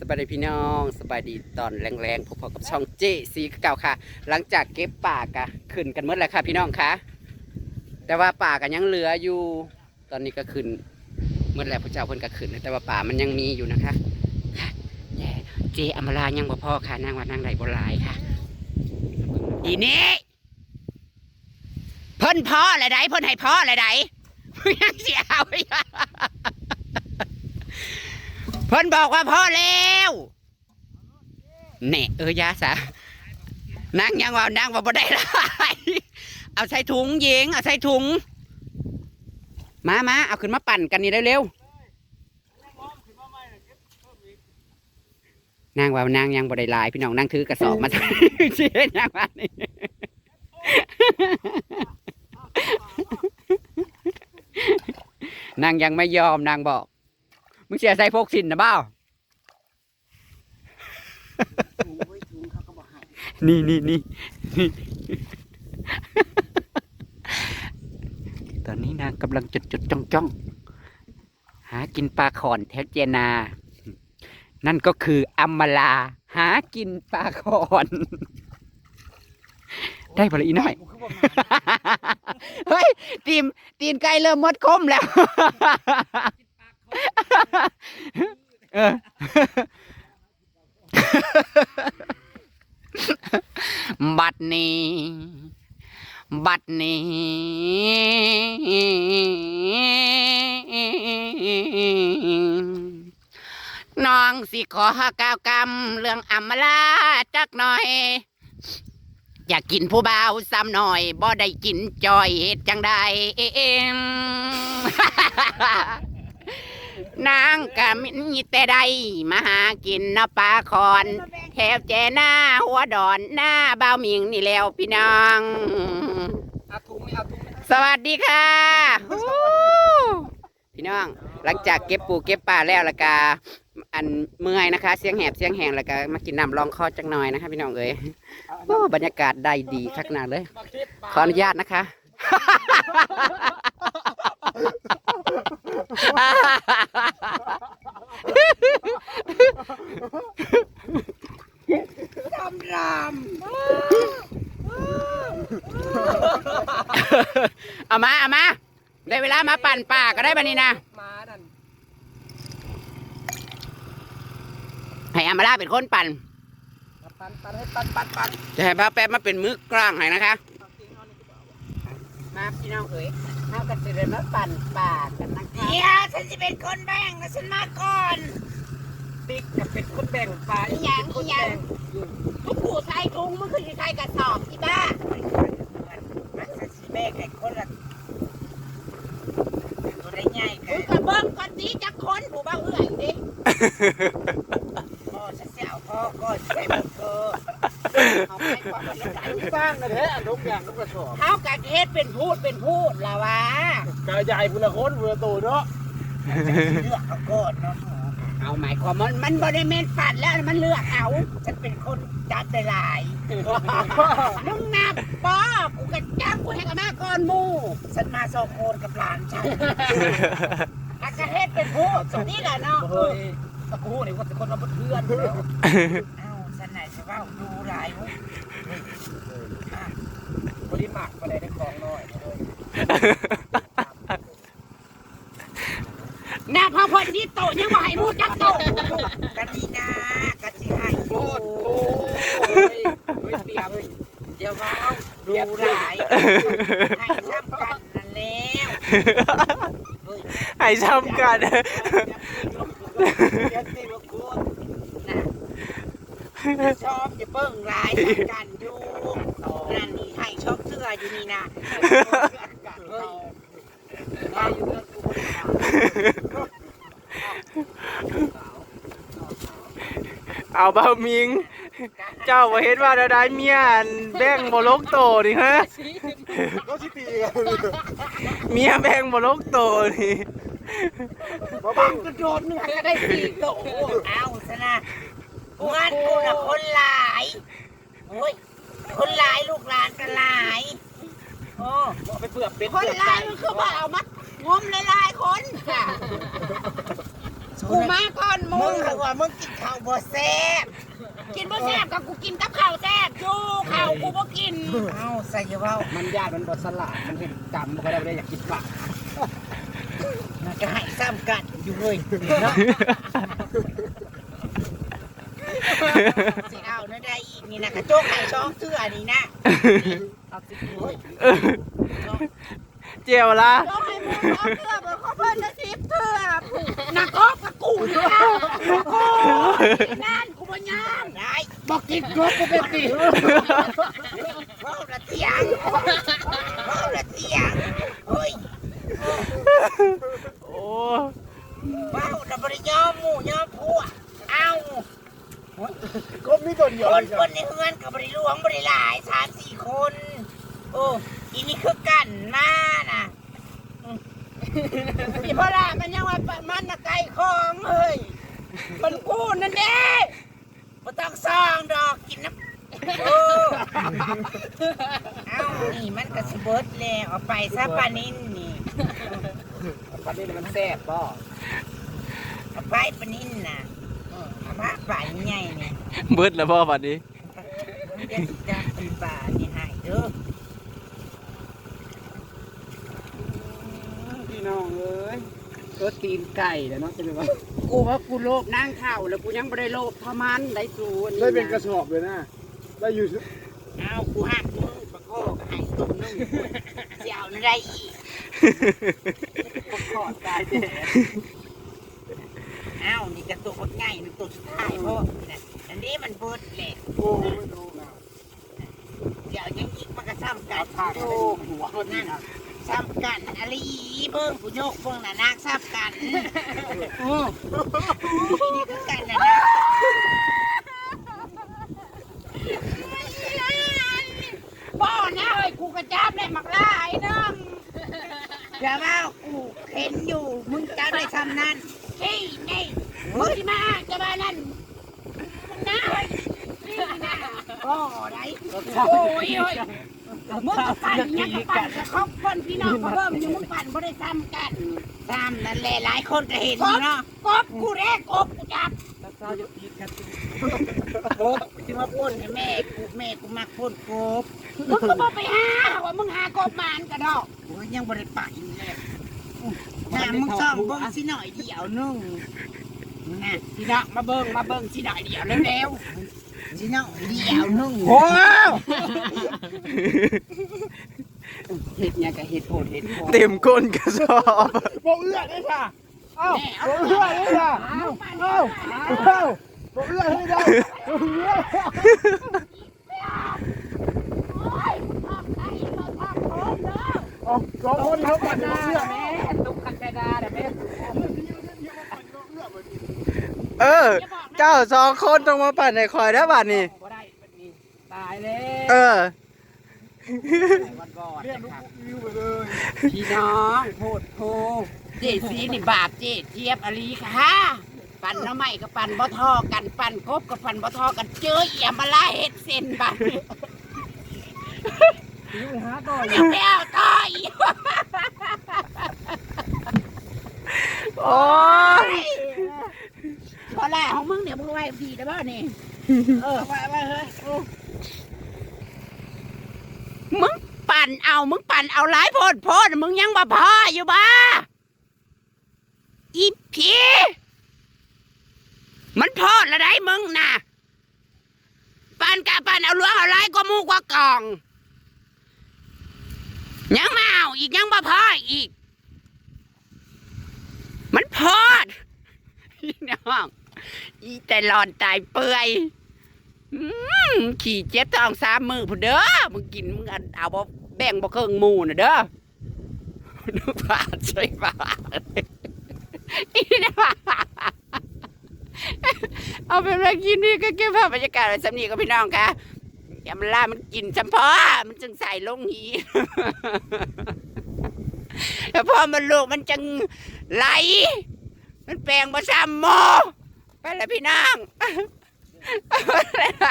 สบายดีพี่น้องสบายดีตอนแรงๆพบๆกับช่องเจสีเก่าค่ะ หลังจากเก็บป่ากะขึ้นกันเมื่อไรค่ะพี่น้องคะแต่ว่าป่ากันยังเหลืออยู่ ตอนนี้ก็ขึ้นเมื่อไรพระเจ้าเพิ่นก็ขึ้นแต่ว่าป่ามันยังมีอยู่นะคะค่ะแย่เจอมรายังบ่พอค่ะนางว่านางใดบ่หลายค่ะอีนี่เพิ่นพ่ออะไรใดเพิ่นให้พ่ออะไรใดยังเสียเอาอีกอะ เพิ่นบอกว่าพ่อแล้วเน่เออยาสะนางยังว่านางว่าบ่ได้หลายเอาใส่ถุงเยิงเอาใส่ถุง มามาเอาขึ้นมาปั่นกันนี่เร็วๆนางว่านางยังบ่ได้ลายพี่น้องนางถือกระสอบมาเชี่ยนางว่านี่นางยังไม่ยอมนางบอก มึงเสียใส่พกสินนะเบ้านี่นี่นี่นี่ตอนนี้นางกำลังจดจดจ้องจ้องหากินปลาขอนแถวเจนา นั่นก็คืออัมมาลา หากินปลาขอนได้พอละอีน้อย เฮ้ย ตีมตีนไก่เริ่มหมดคมแล้ว เออบัดนี้ บัดนี้น้องสิขอก้าวกำเรื่องอัมมาลาจักหน่อย อยากกินผู้บ่าวซ้ำหน่อยบ่ได้กินจอยเฮ็ดจังใดเอ็ม นางกะมีแต่ใดมาหากินนะปลาคอนแถวแจหน้าหัวดอนหน้าบ่าวหมิงนี่แล้วพี่น้องเอาถุงไม่เอาถุงไม่สวัสดีค่ะฮู้พี่น้อง หลังจากเก็บปูเก็บปลาแล้วแล้วก็อันเมื่อยนะคะ เสียงแหบเสียงแหงแล้วก็มากินน้ำรองคอจักหน่อยนะคะพี่น้องเอ้ยโอ้บรรยากาศได้ดีคักหนาดเลยมาคิดขออนุญาตนะคะ จำราม เอามาเอามา ได้เวลา มาปั่นป่าก็ได้บันนี้นะมานั่นให้อามาลาเป็นคนปั่นปันปันให้ปันปันปันจะให้พระแป๊บมาเป็นมือกลางให้นะคะเอาจริงเอานี่ก็บอกมาพี่น้องเอ๋ยเอากันสิเดินมาปั่นป่ากันนะคะเดี๋ยวฉันจะเป็นคนแบ่งนะฉันมาก่อนติ๊กกับเป็นคนแบ่งไปอีหยังเป็นคนอีหยังแบ่งทุกผู้ใส่ถุงมึงคือใส่กระสอบที่บ้ามันจะสีแบ่งให้คนละตัวได้ใหญ่ มึ กั งนกระเบิ้งก่อนดีจะค้นผู้บ้าเอื่อยดิพ่อฉันจะเอาพ่อก็ใส่หมดเธอเอาไปความละใจสร้างกันแท้ทุกอย่างทุกกระสอบเท้ากะเทศเป็นพูดเป็นพูดละวะกระจายบุญคนบุญโตเนาะเลือกเอาก่อนเนาะเอาหมายความมันมันบริเมนปัดแล้วมันเลือกเอาฉันเป็นคนจัดได้หลายมึงนับป้อกูกระจ้างกูให้กับมาก่อนมูฉันมาสองคนกับหลานฉัน เป็นพูดสนี่แหละเนาะเฮ้ยตะกูนี่ว่าจะคนมาเพื่อนแล้วเอ้าฉันไหนจะว่าดูหลายมุกบริมักมาได้ในคลองน้อยเลยหน้าพอพอที่โตยังบ่ให้มูจักโตกันดีนากะสิให้โคตรโอ้ยเฮ้ยเปียกเดี๋ยวว่าดูหลายให้ซ้ำกันนั่นแล้ว ให้ซ้ำกันเดี๋ยวสิว่าคุณนะชอบจะเบิ่งหลายซ้ำกันอยู่นั่นนี่ให้ชอบเสื้ออยู่นี่นะเฮ้ยได้อยู่เรื่องกูเอาบ่ามิง เจ้าบ่เห็นว่าดาได้เมียอันแบ่งบ่ลกโตนี่ฮะเมียแบ่งบ่ลกโตนี่ บังกระโดดหนึ่งก็ได้สี่โตเอาซะนะกูอันกูน่ะคนหลายโอ้ยคนหลายลูกหลานกันหลายโอ้เอาไปเปลือกเป็ดคนหลายมันคือว่าเอามางมหลายๆคนค่ะสกูมาก่อนมึมึงงคือว่ามึงกินข้าวบ่แซ่บกินบ่แซ่บกับกูกินกับข้าวแซ่บอยู่ข้าวกูบ่กินเอ้าใส่เว้ามันญาติมันบสลาดมันเห็นกรรมเขาได้ไม่ได้อยากกินปากมัน ก็ให้ซ้ำกันอยู่เว้ยเนาะสิเอาเนื้อได้อีกนี่นะกระโจกไข่ช่องเสื้อนี่นะเอาสิโอ้ยเจียวละต้องให้มึงร้องเพื่อเบิกเขาเพิ่นจะสิบเถื่อนักกบกับกูนะกูงานกูบ่ยามได้บอกกินกบกูเป็นตีเว้าละเตียงเว้าละเตียงเฮ้ยโอ้เว้าละบ่ได้ยอมหมู่ยอมพวกเอ้าก็มีตัวเดียวคเลนยคนในเฮือนกับบริหลวงบริหลายสามสี่คน โอ้อีนี่คือกันมาน่ะพี่พ่อละมันยังว่ามันน่ะไก่ของเฮ้ยมันกูนั่นเด้บ่ต้องซองดอกกินน้ำโอ้เอ้านี่มันก็สิเบิดแล้วเอาไปซะปานิน นี่ปันนี้มันแซ่บบ่เอาไปปานินน่ะเออเอามาป่าใหญ่ๆนี่เบิดแล้วพ่อบัดนี้เดี๋ยวสิจะกินป่านี่ให้เด้อพี่น้องเอ้ยตัวตีนไก่แล้วเนาะจะเป็นว่า กูว่ากูโลภนั่งเข่าแล้วกูยังไม่ได้โลภเท่ามันได้สูนได้เป็นกระสอบเลยนะได้อยู่เอ้ากูหักมึงปะโคก็ให้ตุ่มนึงเสียวนั่นได้อีกข อดตายเด้อ้าวนี่กระตุกมันง่ายมันตัวสุดท้ายเพราะนี่นะอันนี้มันเบิดแหละโอ้ไม่รู้นะเดี๋ยวยังอีกมันก็ซ้ำกันทางโอ้หัวนั่นซ้ำกันอะไรเบิ่งผู้โยกเบิ่งน่ะนางซ้ำกันโอ้นี่คือกันนะนะบ่นะเฮ้ยกูกระจับได้มักล่าไอ้น้องอย่าว่ากู เห็นอยู่ มึงจะได้ทำนั่นเฮ้ยนี่มึงสิมาจะมานั่นนะเฮ้ยนี่นะก็ได้โอ้ยเฮ้ยมึงก็ปั่นยังก็ปั่นกับครอบคนพี่น้องก็เบิ่มอยู่มึงปั่นบ่ได้ซ้ำกันซ้ำนั่นแหละหลายคนก็เห็นอยู่เนาะกบกูแรกกบกูจับโอ้ที่มาพ่นให้แม่กูแม่กูมักพ่นกบมึงก็บ่ไปหาว่ามึงหากบมานกระดอกโอ้ยยังบริปากอยู่เลย น้ำมึงซ่องเบิ่งสิหน่อยเดียวนึงน่ะพี่น้องมาเบิ่งมาเบิ่งสิได้เดี๋ยวเร็วสิหน่อยเดียวนึงโอ้เห็ดเนี่ยกับเห็ดโผดเห็ดโผดเต็มก้นกระสอบโบเอื้อได้ค่ะเอ้าๆแม่เอาโบเอื้อได้ค่ะเอาปั่นเอ้าเอาเอ้าโบเอื้อให้ได้โบเอื้อโอ้ยมึงทำใครมาทำคนเด้ออ๋อสองคนเขาปั่นโบเอื้อ แม่ตุ๊กตาดาเด้อแม่ เออ เจ้าสองคนต้องมาปั่นในคอยได้บัดนี้ บ่ได้บัดนี้ตายแล้วเออ วันก่อนเรียกลูกนะครับวิวไปเลยพี่น้องโพดโพเจสีนี่บาปเจเจี๊ยบอลีค่ะปั่นน้ำใหม่ก็ปั่นบ่ทอกันปั่นกบก็ปั่นบ่ทอกันเจอเอี่ยมมาล่าเฮ็ดเส้นบัดหาต่อยังไม่เอาต่ออีกโอ้ย พอแล้วของมึงเดี๋ยวมึงไว้ดีได้บ่นี่ เออไว้ไว้เฮ้ยมึงปั่นเอามึงปั่นเอาหลายโพดโพดมึงยังบ่พออยู่บ้าอีพีมันพอดละได้มึงน่ะปั่นกะปั่นเอาหลวงเอาหลายกว่าหมูกว่ากล่องยังมาเอาอีกยังบ่พออีก มันพอด พี่น้อง อีแต่หลอนตายเปื่อยขี่เจ็บท้องสามมือผู้เด้อมึงกินมึงอันเอาบ่แบ่งบ่เครื่องมูน่ะเด้อดูบาดใช่บาดอีนะเอาเป็นว่ากินนี่ก็เก็บภาพบรรยากาศไว้สำนีกับพี่น้องค่ะอย่ามันล่ามันกินจำเพาะมันจึงใส่ลงหีแล้วพอมันลูกมันจึงไหล มันแปลงมาซ้ำโม ไปเลยพี่น้องอะไร